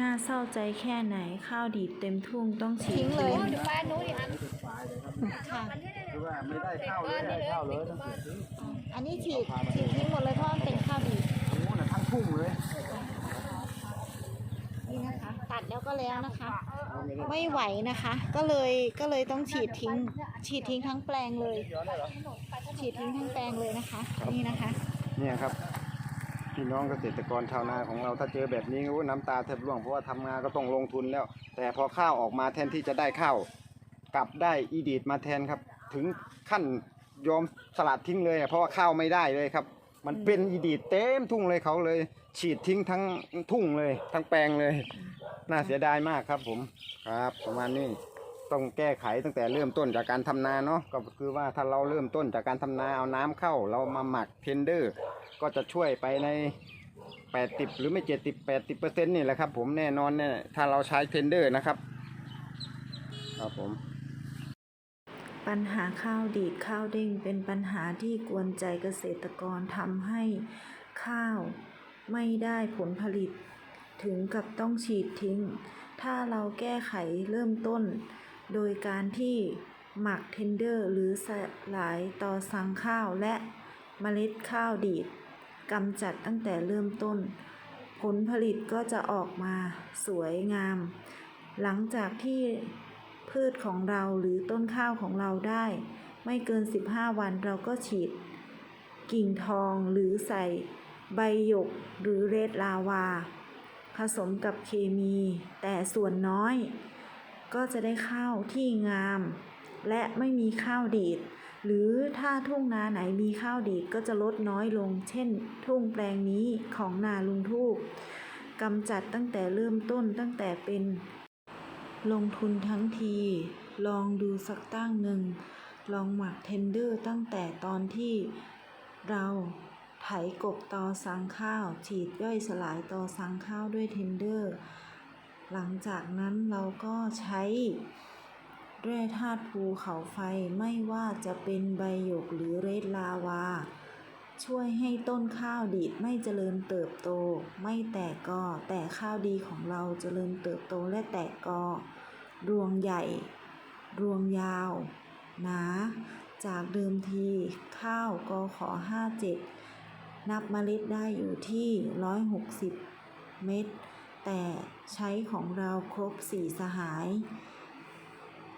น่าเศร้าใจแค่ไหนข้าวดีดเต็มทุ่งต้องฉีทิ้ดงเลยเดี๋ยวบ้านนู้นดิอันค่ะคือว่าไม่ได้ข้าวเลยไม่ได้ข้าวเลยต้องฉีดทิ้งอันนี้ฉีดฉีดทิ้งหมดเลยเพราะมันเป็นข้าวดีตรงนู้นน่ะทั้งทุ่งเลยนี่นะคะ ตัดแล้วก็แล้วนะคะ ไม่ไหวนะคะ ก็เลยก็เลยต้องฉีดทิ้ง ฉีดทิ้งทั้งแปลงเลย ฉีดทิ้งทั้งแปลงเลยนะคะ นี่นะคะ เนี่ยครับ พี่น้องเกษตรกรชาวนาของเราถ้าเจอแบบนี้โอ้น้ำตาแทบร่วงเพราะว่าทำงานก็ต้องลงทุนแล้ว แต่พอข้าวออกมาแทนที่จะได้ข้าวกลับได้อีดีดมาแทนครับ ถึงขั้นยอมสลัดทิ้งเลยอะเพราะว่าข้าวไม่ได้เลยครับ มันเป็นอีดีดเต็มทุ่งเลยเขาเลย ฉีดทิ้งทั้งทุ่งเลย ทั้งแปลงเลย น่าเสียดายมากครับผมครับ ประมาณนี้ ต้องแก้ไขตั้งแต่เริ่มต้นจากการทำนาเนาะก็คือว่าถ้าเราเริ่มต้นจากการทำนาเอาน้ำเข้า เรามาหมักเทนเดอร์ ก็จะช่วยไปใน 80 หรือไม่ 70 80เปอร์เซ็นต์นี่แหละครับ ผมแน่นอนเนี่ยถ้าเราใช้เทนเดอร์นะครับครับผมปัญหาข้าวดีดข้าวเด้งเป็นปัญหาที่กวนใจเกษตรกรทำให้ข้าวไม่ได้ผลผลิต ถึงกับต้องฉีดทิ้ง ถ้าเราแก้ไขเริ่มต้น โดยการที่หมักเทนเดอร์ หรือสลายต่อสังข้าวและเมล็ดข้าวดีดกำจัดตั้งแต่เริ่มต้น ผลผลิตก็จะออกมาสวยงาม หลังจากที่พืชของเราหรือต้นข้าวของเราได้ ไม่เกิน 15 วันเราก็ฉีด กิ่งทองหรือใส่ใบหยกหรือเรดลาวา ผสมกับเคมี แต่ส่วนน้อย ก็จะได้ข้าวที่งาม และไม่มีข้าวดีด หรือถ้าทุ่งนาไหนมีข้าวดีดก็จะลดน้อยลง เช่น ทุ่งแปลงนี้ของนาลุงทูกกำจัดตั้งแต่เริ่มต้นตั้งแต่เป็น ลงทุนทั้งที ลองดูสักตั้งหนึ่ง ลองหมักเทนเดอร์ตั้งแต่ตอนที่เราไถกบตอสังข้าว ฉีดย่อยสลายตอสังข้าวด้วยเทนเดอร์ หลังจากนั้นเราก็ใช้แร่ธาตุภูเขาไฟไม่ว่าจะเป็นใบหยกหรือเรดลาวา ช่วยให้ต้นข้าวดีดไม่เจริญเติบโต ไม่แตกกอแต่ข้าวดีของเราเจริญเติบโตและแตกกอรวงใหญ่ รวงยาวหนาจากเดิมทีข้าวกอขอ 57 นับเมล็ดได้อยู่ที่ 160 เม็ด แต่ใช้ของเราครบสี่สหาย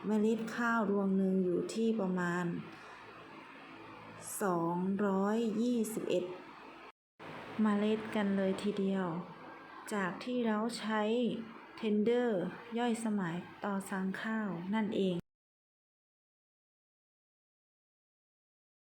เมล็ดข้าวรวงหนึ่งอยู่ที่ประมาณ 221 เมล็ดกันเลยทีเดียว จากที่เราใช้เทนเดอร์ย่อยสมายต่อสังข้าวนั่นเอง